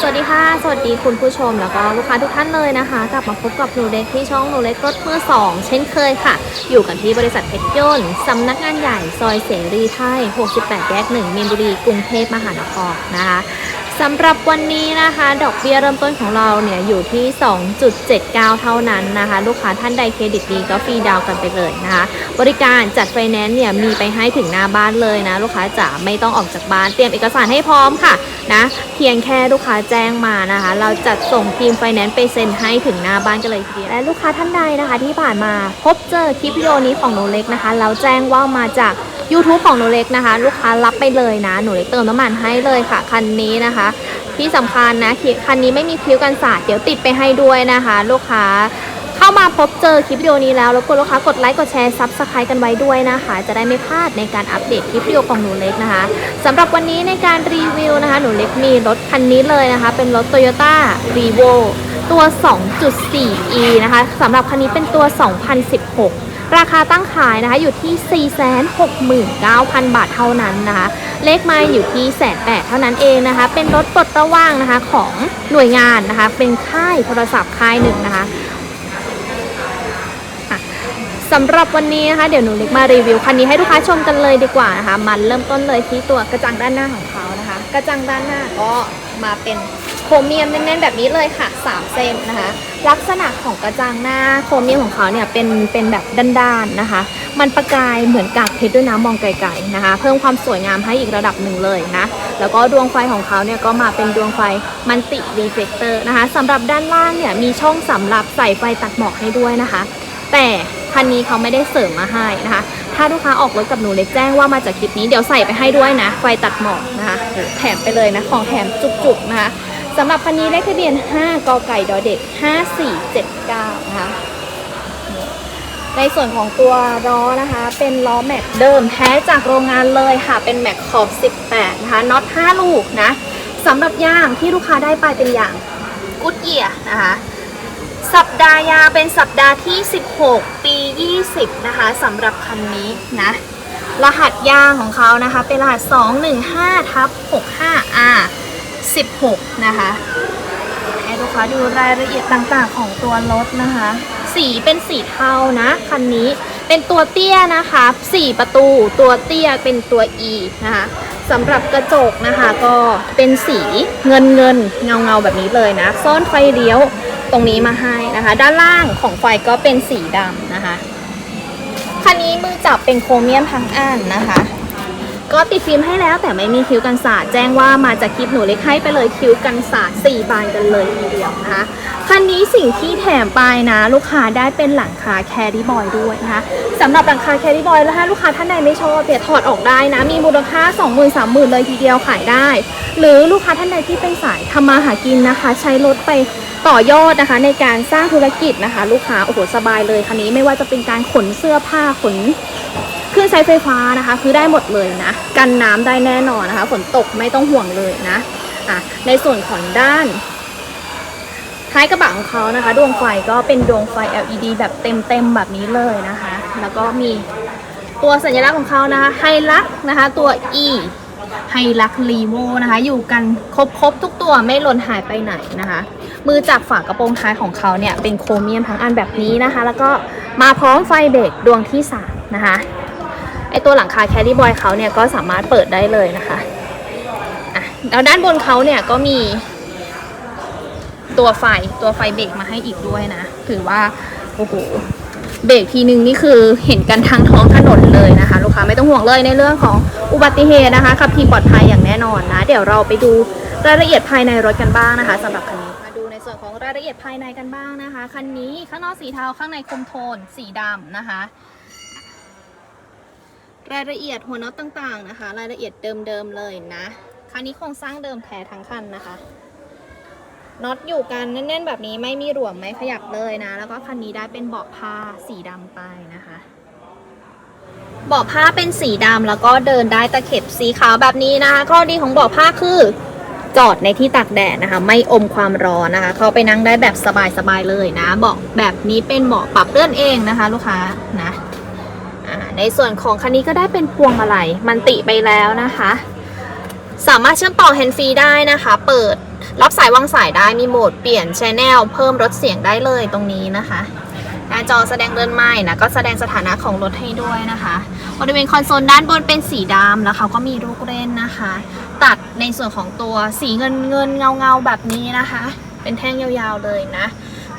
สวัสดีค่ะ สวัสดีคุณผู้ชมแล้วก็ลูกค้าทุกท่านเลยนะคะ กลับมาพบกับหนูเล็กที่ช่องหนูเล็กรถมือสองเช่นเคยค่ะ อยู่กันที่บริษัทเพชรยนต์สำนักงานใหญ่ซอยเสรีไทย 68 แยก 1มีนบุรีกรุงเทพมหานครนะคะ สำหรับวันนี้นะคะ ดอกเบี้ยเริ่มต้นของเราเนี่ยอยู่ที่ 2.79 เท่านั้นนะคะ ลูกค้าท่านใดเครดิตดีก็ฟรีดาวกันไปเลยนะคะ บริการจัดไฟแนนซ์เนี่ยมีไปให้ถึงหน้าบ้านเลยนะ ลูกค้าจ๋าไม่ต้องออกจากบ้านเตรียมเอกสารให้พร้อมค่ะนะเพียงแค่ลูกค้าแจ้งมานะคะ เราจัดส่งทีมไฟแนนซ์ไปเซ็นให้ถึงหน้าบ้านกันเลยทีเดียวและลูกค้าท่านใดนะคะ ที่ผ่านมาพบเจอคลิปวิดีโอนี้ของหนูเล็กนะคะแล้วแจ้งว่ามาจาก YouTube ของหนูเล็กนะคะ ลูกค้ารับไปเลยนะ หนูเล็กเติมน้ำมันให้เลยค่ะ คันนี้นะคะ ที่สำคัญนะคันนี้ไม่มีคิ้วกันสาดเดี๋ยวติดไปให้ด้วยนะคะ ลูกค้าเข้ามาพบเจอคลิปวิดีโอนี้แล้วรบกวนลูกค้ากดไลค์กดแชร์ซับสไครต์กันไว้ด้วยนะคะ จะได้ไม่พลาดในการอัปเดตคลิปวิดีโอของหนูเล็กนะคะสำหรับวันนี้ในการรีวิวนะคะ หนูเล็กมีรถคันนี้เลยนะคะ เป็นรถ Toyota r e v o ตัว 2.4e นะคะสำหรับคันนี้เป็นตัว 2016 ราคาตั้งขายนะคะอยู่ที่ 469,000 บาทเท่านั้นนะคะ เลขไมาอยู่ที่แสนแปดเท่านั้นเองนะคะ เป็นรถปลดระว่างนะคะของหน่วยงานนะคะ เป็นค่ายโทรศัพท์ค่ายหนึ่งนะคะสำหรับวันนี้นะคะ เดี๋ยวหนูเล็กมารีวิวคันนี้ให้ลูกค้าชมกันเลยดีกว่านะคะ มันเริ่มต้นเลยที่ตัวกระจังด้านหน้าของเขานะคะ กระจังด้านหน้าก็มาเป็น โครเมียมแน่นๆแบบนี้เลยค่ะ 3 เส้นนะคะ ลักษณะของกระจังหน้าโครเมียมของเขาเนี่ยเป็นเป็นแบบด้านๆนะคะ มันประกายเหมือนกากเพชรด้วยน้ำมองไกลๆนะคะ เพิ่มความสวยงามให้อีกระดับหนึ่งเลยนะ แล้วก็ดวงไฟของเขาเนี่ยก็มาเป็นดวงไฟมันติรีเฟกเตอร์นะคะสำหรับด้านล่างเนี่ยมีช่องสำหรับใส่ไฟตัดหมอกให้ด้วยนะคะ แต่คันนี้เขาไม่ได้เสริมมาให้นะคะ ถ้าลูกค้าออกรถกับหนูเล็กแจ้งว่ามาจากคลิปนี้เดี๋ยวใส่ไปให้ด้วยนะ ไฟตัดหมอกนะคะ แถมไปเลยนะ ของแถมจุกๆนะคะ สำหรับคันนี้เลขทะเบียน 5กไก่ดอเด็ก 5479 นะคะ ในส่วนของตัวล้อนะคะ เป็นล้อแม็กเดิมแท้จากโรงงานเลยค่ะ เป็นแม็กขอบ 18 นะคะ น็อต 5 ลูกนะสำหรับยางที่ลูกค้าได้ไปเป็นยางกุดเยียนะคะ สัปดาห์ยาเป็นสัปดาห์ที่ 16 ปี 20 นะคะสำหรับคันนี้นะ รหัสยางของเขานะคะ เป็นรหัส 215ทับ 65R 16 นะคะให้ลูกค้าดูรายละเอียดต่างๆของตัวรถนะคะ สีเป็นสีเทานะคันนี้เป็นตัวเตี้ยนะคะ 4 ประตูตัวเตี้ยเป็นตัว E นะคะสำหรับกระจกนะคะก็เป็นสีเงินเงินเงาเงาแบบนี้เลยนะ ซ่อนไฟเลี้ยวตรงนี้มาให้นะคะ ด้านล่างของไฟก็เป็นสีดำนะคะ คันนี้มือจับเป็นโครเมียมทั้งอันนะคะ ก็ติดฟิล์มให้แล้วแต่ไม่มีคิ้วกันสาดแจ้งว่ามาจากคลิปหนูเล็กให้ไปเลยคิ้วกันสาด4บานกันเลยทีเดียวนะคะคันนี้สิ่งที่แถมไปนะ ลูกค้าได้เป็นหลังคาแครี่บอยด้วยนะคะสำหรับหลังคาแครี่บอยแล้วถ้าลูกค้าท่านใดไม่ชอบเดี๋ยวถอดออกได้นะ มีมูลค่า 20,000 30,000 เลยทีเดียวขายได้ หรือลูกค้าท่านใดที่เป็นสายทำมาหากินนะคะ ใช้รถไปต่อยอดนะคะ ในการสร้างธุรกิจนะคะ ลูกค้าโอ้โหสบายเลยคันนี้ไม่ว่าจะเป็นการขนเสื้อผ้าขน เครื่องใช้ไฟฟ้านะคะ คือได้หมดเลยนะ กันน้ำได้แน่นอนนะคะ ฝนตกไม่ต้องห่วงเลยนะอะในส่วนของด้าน ท้ายกระบะของเขานะคะ ดวงไฟก็เป็นดวงไฟ LED แบบเต็มๆแบบนี้เลยนะคะ แล้วก็มีตัวสัญลักษณ์ของเขานะคะไฮลักนะคะ ตัว E ไฮลักรีโวนะคะ อยู่กันครบๆทุกตัวไม่หล่นหายไปไหนนะคะ มือจับฝากระโปรงท้ายของเขาเนี่ย เป็นโครเมียมทั้งอันแบบนี้นะคะ แล้วก็มาพร้อมไฟเบรกดวงที่ 3 นะคะ อตัวหลังคาแคดดี้บอยเขาเนี่ยก็สามารถเปิดได้เลยนะคะอะแล้วด้านบนเขาเนี่ยก็มี ตัวไฟตัวไฟเบรกมาให้อีกด้วยนะ ถือว่าโอ้โหเบรกทีนึงนี่คือเห็นกันทางท้องถนนเลยนะคะ ลูกค้าไม่ต้องห่วงเลยในเรื่องของอุบัติเหตุนะคะขับขี่ปลอดภัยอย่างแน่นอนนะ เดี๋ยวเราไปดูรายละเอียดภายในรถกันบ้างนะคะสำหรับคันนี้มาดูในส่วนของรายละเอียดภายในกันบ้างนะคะคันนี้ข้างนอกสีเทาข้างในคมโทนสีดำนะคะ รายละเอียดหัวน็อตต่างๆนะคะ รายละเอียดเดิมๆเลยนะ คันนี้โครงสร้างเดิมแท้ทั้งคันนะคะน็อตอยู่กันแน่นๆแบบนี้ไม่มีหลวมไม่ขยับเลยนะ แล้วก็คันนี้ได้เป็นเบาะผ้าสีดำไปนะคะเบาะผ้าเป็นสีดำแล้วก็เดินได้ตะเข็บสีขาวแบบนี้นะคะข้อดีของเบาะผ้าคือจอดในที่ตากแดดนะคะ ไม่อมความร้อนนะคะ เข้าไปนั่งได้แบบสบายๆเลยนะเบาะแบบนี้เป็นเบาะปรับเลื่อนเองนะคะ ลูกค้านะ ในส่วนของคันนี้ก็ได้เป็นพวงมาลัยมันติไปแล้วนะคะ สามารถเชื่อมต่อแฮนด์ฟรีได้นะคะ เปิดรับสายวางสายได้มีโหมดเปลี่ยนชแนลเพิ่มลดเสียงได้เลยตรงนี้นะคะหน้าจอแสดงเรือนไม้นะก็แสดงสถานะของรถให้ด้วยนะคะบริเวณคอนโซลด้านบนเป็นสีดำแล้วเขาก็มีลูกเล่นนะคะ ตัดในส่วนของตัวสีเงินเงินเงาเงาแบบนี้นะคะ เป็นแท่งยาวๆเลยนะ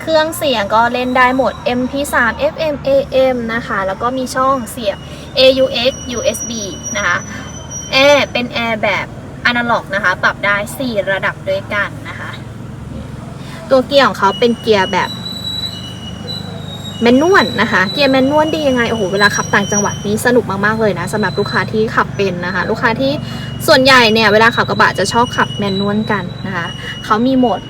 เครื่องเสียงก็เล่นได้หมด MP3 FM AM นะคะ แล้วก็มีช่องเสียบ AUX USB นะคะแอร์เป็นแอร์แบบอนาล็อกนะคะ ปรับได้ 4 ระดับด้วยกันนะคะ ตัวเกียร์ของเขาเป็นเกียร์แบบแมนนวลนะคะ เกียร์แมนนวลดียังไง โอ้โห เวลาขับต่างจังหวัดนี้สนุกมาก ๆ เลยนะสำหรับลูกค้าที่ขับเป็นนะคะ ลูกค้าที่ส่วนใหญ่เนี่ย เวลาขับกระบะจะชอบขับแมนนวลกันนะคะ เขามีโหมด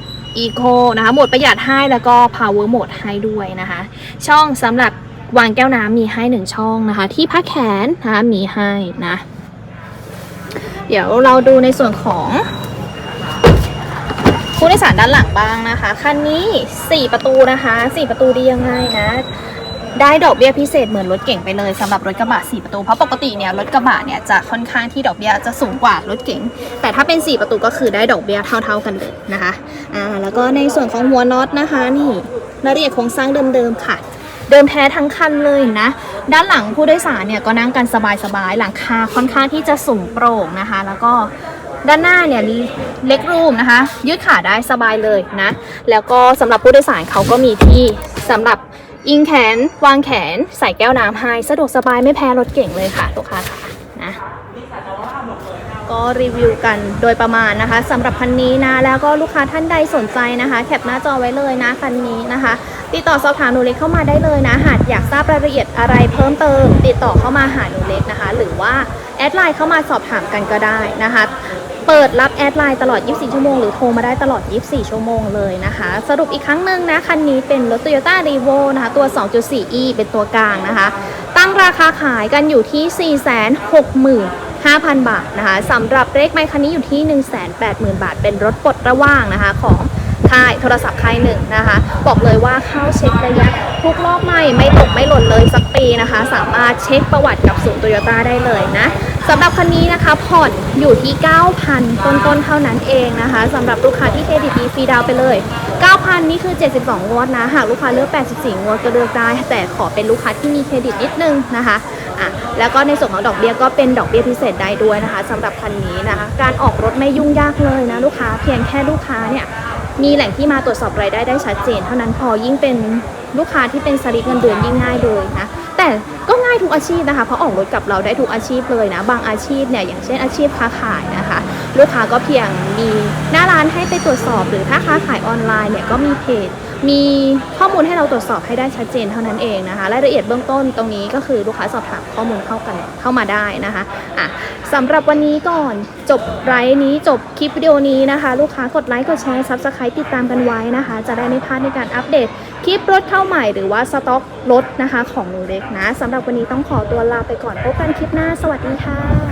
Eco นะคะ โหมดประหยัดให้แล้วก็ Power Mode ให้ด้วยนะคะ ช่องสำหรับวางแก้วน้ำมีให้หนึ่งช่องนะคะ ที่พักแขนนะคะมีให้นะ เดี๋ยวเราดูในส่วนของผู้โดยสารด้านหลังบ้างนะคะ คันนี้ 4 ประตูนะคะ 4 ประตูดียังไงนะ ได้ดอกเบี้ยพิเศษเหมือนรถเก่งไปเลยสำหรับรถกระบะ4ประตูเพราะปกติเนี่ยรถกระบะเนี่ยจะค่อนข้างที่ดอกเบี้ยจะสูงกว่ารถเก๋งแต่ถ้าเป็น 4 ประตูก็คือได้ดอกเบี้ยเท่า ๆกันเลยนะคะอ่าแล้วก็ในส่วนของหัวน็อตนะคะนี่รายละเอียดโครงสร้างเดิมๆค่ะ เดิมแท้ทั้งคันเลยนะ ด้านหลังผู้โดยสารเนี่ยก็นั่งกันสบายๆหลังคาค่อนข้างที่จะสูงโปร่งนะคะ แล้วก็ด้านหน้าเนี่ยเล็กรูมนะคะ ยืดขาได้สบายเลยนะ แล้วก็สำหรับผู้โดยสารเขาก็มีที่สำหรับ อิงแขนวางแขนใส่แก้วน้ำให้สะดวกสบายไม่แพ้รถเก่งเลยค่ะลูกค้าค่ะนะก็รีวิวกันโดยประมาณนะคะสำหรับคันนี้นะ แล้วก็ลูกค้าท่านใดสนใจนะคะ แคปหน้าจอไว้เลยนะคันนี้นะคะ ติดต่อสอบถามหนูเล็กเข้ามาได้เลยนะ หากอยากทราบรายละเอียดอะไรเพิ่มเติม ติดต่อเข้ามาหาหนูเล็กนะคะ หรือว่าแอดไลน์เข้ามาสอบถามกันก็ได้นะคะ เปิดรับแอดไลน์ตลอด 24 ชั่วโมง หรือโทรมาได้ตลอด 24 ชั่วโมงเลยนะคะ สรุปอีกครั้งหนึ่งนะ คันนี้เป็นรถ Toyota r e v o นะคะ ตัว 2.4e เป็นตัวกลางนะคะ ตั้งราคาขายกันอยู่ที่ 460,000บาทนะคะสำหรับเลขไมค์คันนี้อยู่ที่ 180,000 บาท เป็นรถปลดระว่างนะคะของ ค่ายโทรศัพท์ค่ายหนึ่งนะคะ บอกเลยว่าเข้าเช็คระยะทุกรอบไม่ไม่ตกไม่หล่นเลยสักปีนะคะ สามารถเช็คประวัติกับศูนย์โตโยต้าได้เลยนะสำหรับคันนี้นะคะผ่อนอยู่ที่ 9,000 ต้นๆ เท่านั้นเองนะคะสำหรับลูกค้าที่เครดิตดีฟรีดาวไปเลย 9,000 นี่คือ 72 งวดนะ หากลูกค้าเลือก 84 งวดก็เลือกได้ แต่ขอเป็นลูกค้าที่มีเครดิตนิดนึงนะคะอะแล้วก็ในส่วนของดอกเบี้ยก็เป็นดอกเบี้ยพิเศษได้ด้วยนะคะสำหรับคันนี้นะคะ การออกรถไม่ยุ่งยากเลยนะลูกค้าเพียงแค่ลูกค้าเนี่ย มีแหล่งที่มาตรวจสอบรายได้ได้ชัดเจน เท่านั้นพอยิ่งเป็นลูกค้าที่เป็นสลิปเงินเดือนยิ่งง่ายเลยนะแต่ก็ง่ายทุกอาชีพนะคะเพราะออกรถกับเราได้ทุกอาชีพเลยนะ บางอาชีพเนี่ยอย่างเช่นอาชีพค้าขายนะคะ ลูกค้าก็เพียงมีหน้าร้านให้ไปตรวจสอบ หรือถ้าค้าขายออนไลน์เนี่ยก็มีเพจ มีข้อมูลให้เราตรวจสอบให้ได้ชัดเจนเท่านั้นเองนะคะรายละเอียดเบื้องต้นตรงนี้ก็คือลูกค้าสอบถามข้อมูลเข้ากันเข้ามาได้นะคะอะสำหรับวันนี้ก่อนจบไลฟ์นี้จบคลิปวิดีโอนี้นะคะ ลูกค้ากดไลค์กดแชร์ซับสไครต์ติดตามกันไว้นะคะ จะได้ไม่พลาดในการอัปเดตคลิปรถเข้าใหม่หรือว่าสต็อกรถนะคะ ของหนูเล็กนะสำหรับวันนี้ต้องขอตัวลาไปก่อนพบกันคลิปหน้า สวัสดีค่ะ